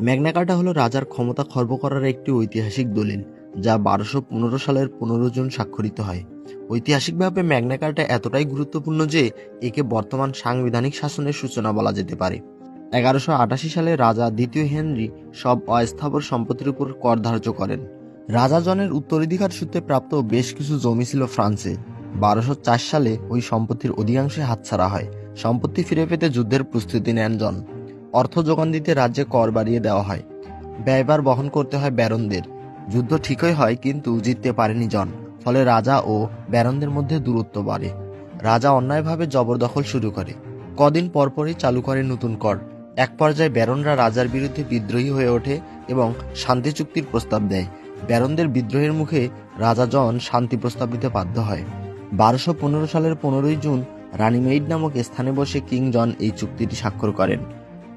Magna কার্টা হলো রাজার ক্ষমতা খর্ব করার একটি ঐতিহাসিক দলিল, যা বারোশো পনেরো সালের পনেরো জুন স্বাক্ষরিত হয়। ঐতিহাসিকভাবে ম্যাগনা কার্টা এতটাই গুরুত্বপূর্ণ যে, একে বর্তমান সাংবিধানিক শাসনের সূচনা বলা যেতে পারে। এগারোশো আটাশি সালে রাজা দ্বিতীয় হেনরি সব অস্থাবর সম্পত্তির উপর কর ধার্য করেন। রাজা জনের উত্তরাধিকার সূত্রে প্রাপ্ত বেশ কিছু জমি ছিল ফ্রান্সে। বারোশো সালে ওই সম্পত্তির অধিকাংশে হাতছাড়া হয়। সম্পত্তি ফিরে পেতে যুদ্ধের প্রস্তুতি নেন জন। অর্থ যোগান দিতে রাজ্যে কর বাড়িয়ে দেওয়া হয়। ব্যয়ভার বহন করতে হয় ব্যারনদের। যুদ্ধ ঠিকই হয়, কিন্তু জিততে পারেনি জন। ফলে রাজা ও ব্যারনদের মধ্যে দূরত্ব বাড়ে। রাজা অন্যায়ভাবে জবরদখল শুরু করে। কদিন পরপরই চালু করে নতুন কর। এক পর্যায়ে ব্যারনরা রাজার বিরুদ্ধে বিদ্রোহী হয়ে ওঠে এবং শান্তি চুক্তির প্রস্তাব দেয়। ব্যারনদের বিদ্রোহের মুখে রাজা জন শান্তি প্রস্তাব দিতে বাধ্য হয়। বারোশো পনেরো সালের পনেরোই জুন রানী মেইড নামক স্থানে বসে কিং জন এই চুক্তিটি স্বাক্ষর করেন।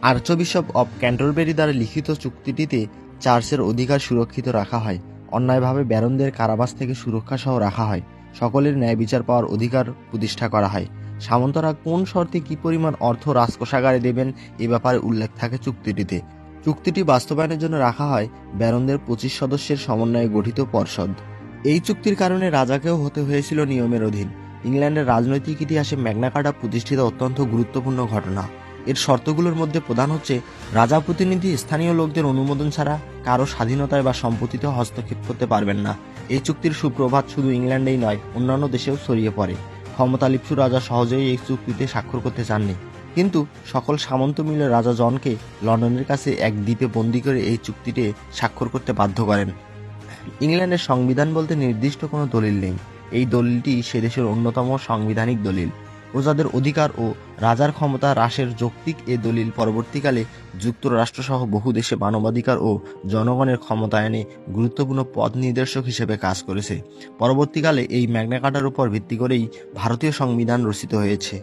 আর্চবিশপ অব ক্যান্টরবেরি দ্বারা লিখিত চুক্তিটিতে চার্চের অধিকার সুরক্ষিত রাখা হয়। অন্যায়ভাবে ব্যারনদের কারাবাস থেকে সুরক্ষা সহ রাখা হয়। সকলের ন্যায় বিচার পাওয়ার অধিকার প্রতিষ্ঠা করা হয়। সামন্তরা কোন শর্তে কি পরিমাণ অর্থ রাজকোষাগারে দেবেন এ ব্যাপারে উল্লেখ থাকে চুক্তিটিতে। চুক্তিটি বাস্তবায়নের জন্য রাখা হয় ব্যারনদের পঁচিশ সদস্যের সমন্বয়ে গঠিত পর্ষদ। এই চুক্তির কারণে রাজাকেও হতে হয়েছিল নিয়মের অধীন। ইংল্যান্ডের রাজনৈতিক ইতিহাসে ম্যাগনাকাটা প্রতিষ্ঠিত অত্যন্ত গুরুত্বপূর্ণ ঘটনা। এর শর্তগুলোর মধ্যে প্রধান হচ্ছে রাজা প্রতিনিধি স্থানীয় লোকদের অনুমোদন ছাড়া কারও স্বাধীনতায় বা সম্পত্তিতে হস্তক্ষেপ করতে পারবেন না। এই চুক্তির সুপ্রভাত শুধু ইংল্যান্ডেই নয়, অন্যান্য দেশেও ছড়িয়ে পড়ে। ক্ষমতালিপ্সু রাজা সহজেই এই চুক্তিতে স্বাক্ষর করতে চাননি। কিন্তু সকল সামন্ত মিলে রাজা জনকে লন্ডনের কাছে এক দ্বীপে বন্দি করে এই চুক্তিতে স্বাক্ষর করতে বাধ্য করেন। ইংল্যান্ডের সংবিধান বলতে নির্দিষ্ট কোনো দলিল নেই। এই দলিলটি সে দেশের অন্যতম সাংবিধানিক দলিল। প্রজাদের অধিকার ও রাজার ক্ষমতা হ্রাসের যৌক্তিক এ দলিল পরবর্তীকালে যুক্তরাষ্ট্রসহ বহু দেশে মানবাধিকার ও জনগণের ক্ষমতায়নে গুরুত্বপূর্ণ পথ নির্দেশক হিসেবে কাজ করেছে। পরবর্তীকালে এই ম্যাগনাকাটার উপর ভিত্তি করেই ভারতীয় সংবিধান রচিত হয়েছে।